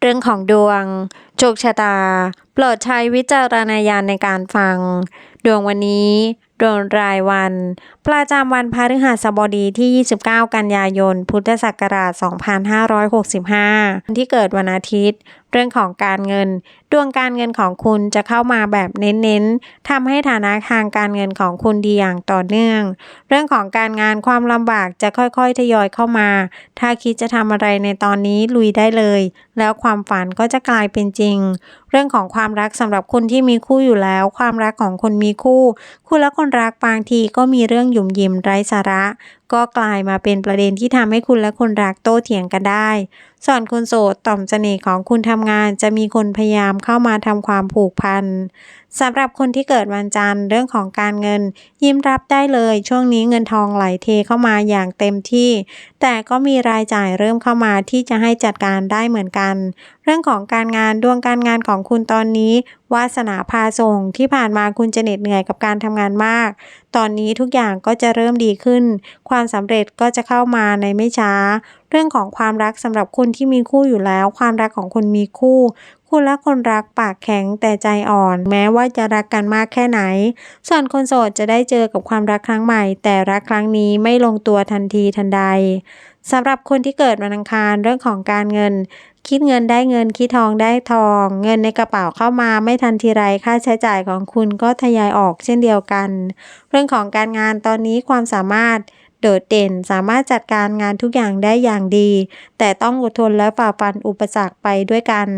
เรื่องของดวงโชคชะตา โปรดใช้วิจารณญาณในการฟัง ดวงวันนี้ ดวงรายวัน ประจำวันพฤหัสบดีที่ 29 กันยายน พุทธศักราช 2565 ที่เกิดวันอาทิตย์ เรื่องของการเงิน ดวงการเงินของคุณจะเข้ามาแบบเน้นๆทำให้ฐานะทางการเงินของคุณดีอย่างต่อเนื่อง เรื่องของการงานความลำบากจะค่อยๆทยอยเข้ามา ถ้าคิดจะทำอะไรในตอนนี้ลุยได้เลย แล้วความฝันก็จะกลายเป็นจริง เรื่องของความรักสำหรับคนที่มีคู่อยู่แล้ว ความรักของคนมีคู่ คุณและคนรักบางทีก็มีเรื่องหยุ่มยิมไร้สาระ ก็กลายมาเป็นประเด็นที่ทำให้คุณและคนรักโต้เถียงกันได้ส่วนคนโสดต่อมเสน่ห์ของคุณทำงานจะมีคนพยายามเข้ามาทำความผูกพันสำหรับคนที่เกิดวันจันทร์เรื่องของการเงิน ยิ้มรับได้เลยช่วงนี้เงินทองไหลเทเข้ามาอย่างเต็มที่ แต่ก็มีรายจ่ายเริ่มเข้ามาที่จะให้จัดการได้เหมือนกัน เรื่องของการงานดวงการงานของคุณตอนนี้ วาสนาพาส่งที่ผ่านมาคุณจะเหน็ดเหนื่อยกับการทำงานมาก ตอนนี้ทุกอย่างก็จะเริ่มดีขึ้น ความสำเร็จก็จะเข้ามาในไม่ช้า เรื่องของความรักสำหรับคนที่มีคู่อยู่แล้ว ความรักของคนมีคู่ คุณและคนรักปากแข็งแต่ใจอ่อน แม้ว่าจะรักกันมากแค่ไหน ส่วนคนโสดจะได้เจอกับความรักครั้งใหม่ แต่รักครั้งนี้ไม่ลงตัวทันทีทันใดสำหรับคนที่เกิดวันอังคารเรื่องของการเงิน คิดเงินได้เงินคิดทองได้ทอง เงินในกระเป๋าเข้ามาไม่ทันทีไรค่าใช้จ่ายของคุณก็ทยอยออกเช่นเดียวกัน เรื่องของการงานตอนนี้ความสามารถ โดดเด่นสามารถจัดการงานทุกอย่างได้อย่างดี แต่ต้องอดทนและฝ่าฟันอุปสรรคไปด้วยกัน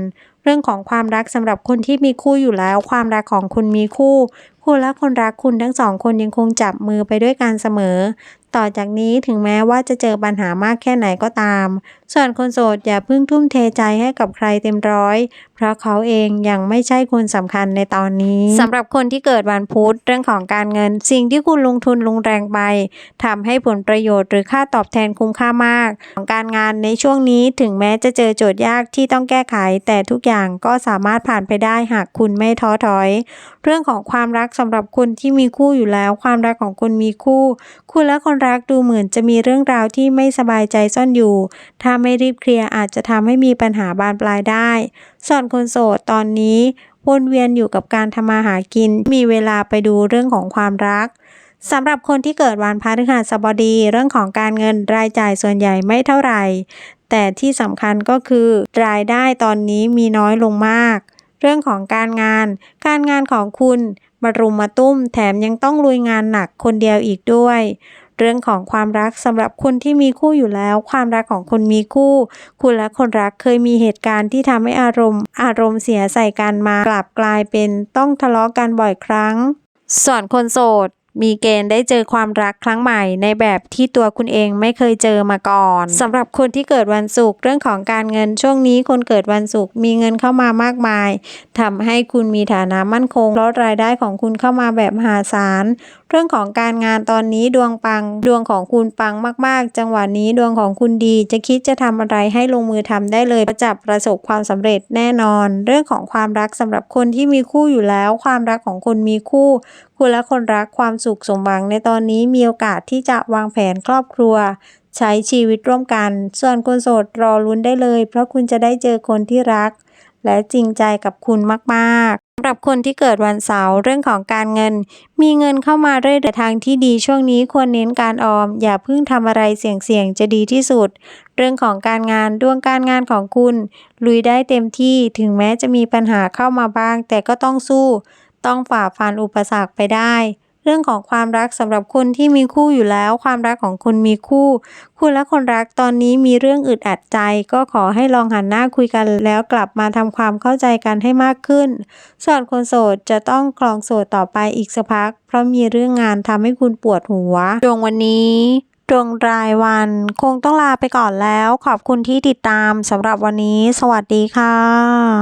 เรื่องของความรักสำหรับคนที่มีคู่อยู่แล้ว ความรักของคุณมีคู่ คุณและคนรักคุณทั้งสองคนยังคงจับมือไปด้วยกันเสมอ ต่อจากนี้ถึงแม้ว่าจะเจอปัญหามากแค่ไหนก็ตาม ส่วนคนโสดอย่าเพิ่งทุ่มเทใจให้กับใครเต็มร้อย เพราะเขาเองยังไม่ใช่คนสำคัญในตอนนี้สำหรับคนที่เกิดวันพุธเรื่องของการเงิน สิ่งที่คุณลงทุนลงแรงไปทำให้ผลประโยชน์หรือค่าตอบแทนคุ้มค่ามาก ของการงานในช่วงนี้ถึงแม้จะเจอโจทย์ยากที่ต้องแก้ไข แต่ทุกอย่างก็สามารถผ่านไปได้หากคุณไม่ท้อถอย เรื่องของความรักสำหรับคนที่มีคู่อยู่แล้ว ความรักของคนมีคู่ คุณและคนรักดูเหมือนจะมีเรื่องราวที่ไม่สบายใจซ่อนอยู่ ถ้าไม่รีบเคลียร์อาจจะทำให้มีปัญหาบานปลายได้ ส่วนคนโสดตอนนี้วนเวียนอยู่กับการทำมาหากิน มีเวลาไปดูเรื่องของความรักสำหรับคนที่เกิดวันพฤหัสบดี เรื่องของการเงินรายจ่ายส่วนใหญ่ไม่เท่าไหร่ แต่ที่สำคัญก็คือ รายได้ตอนนี้มีน้อยลงมาก เรื่องของการงาน การงานของคุณ มารุมมาตุ้มแถมยังต้องลุยงานหนักคนเดียวอีกด้วย เรื่องของความรักสำหรับคนที่มีคู่อยู่แล้ว ความรักของคนมีคู่ คุณและคนรักเคยมีเหตุการณ์ที่ทำให้อารมณ์ อารมณ์เสียใส่กันมากลับกลายเป็นต้องทะเลาะกันบ่อยครั้งส่วนคนโสด มีเกณฑ์ได้เจอความรักครั้งใหม่ในแบบที่ตัวคุณเองไม่เคยเจอมาก่อนสำหรับคนที่เกิดวันศุกร์เรื่องของการเงินช่วงนี้คนเกิดวันศุกร์มีเงินเข้ามามากมายทำให้คุณมีฐานะมั่นคงเพรายได้ของคุณเข้ามาแบบมหาศาลเรื่องของการงานตอนนี้ดวงปัง ดวงของคุณปังมาก ๆ จังหวะนี้ดวงของคุณดี จะคิดจะทำอะไรให้ลงมือทำได้เลยประจับประสบความสำเร็จแน่นอน เรื่องของความรักสำหรับคนที่มีคู่อยู่แล้ว ความรักของคนมีคู่ คุณและคนรักความสุขสมหวังในตอนนี้มีโอกาสที่จะวางแผนครอบครัว ใช้ชีวิตร่วมกัน ส่วนคนโสดรอลุ้นได้เลย เพราะคุณจะได้เจอคนที่รัก และจริงใจกับคุณมากๆสำหรับคนที่เกิดวันเสาร์เรื่องของการเงิน มีเงินเข้ามาเรื่อยแต่ทางที่ดีช่วงนี้ควรเน้นการออม อย่าเพิ่งทำอะไรเสี่ยงๆจะดีที่สุด เรื่องของการงานดวงการงานของคุณ ลุยได้เต็มที่ถึงแม้จะมีปัญหาเข้ามาบ้าง แต่ก็ต้องสู้ ต้องฝ่าฟันอุปสรรคไปได้ เรื่องของความรักสำหรับคนที่มีคู่อยู่แล้ว ความรักของคนมีคู่ คุณและคนรักตอนนี้มีเรื่องอึดอัดใจ ก็ขอให้ลองหันหน้าคุยกันแล้วกลับมาทำความเข้าใจกันให้มากขึ้น ส่วนคนโสดจะต้องคลองโสดต่อไปอีกสักพัก เพราะมีเรื่องงานทำให้คุณปวดหัวดวงวันนี้ดวงรายวันคงต้องลาไปก่อนแล้ว ขอบคุณที่ติดตามสำหรับวันนี้ สวัสดีค่ะ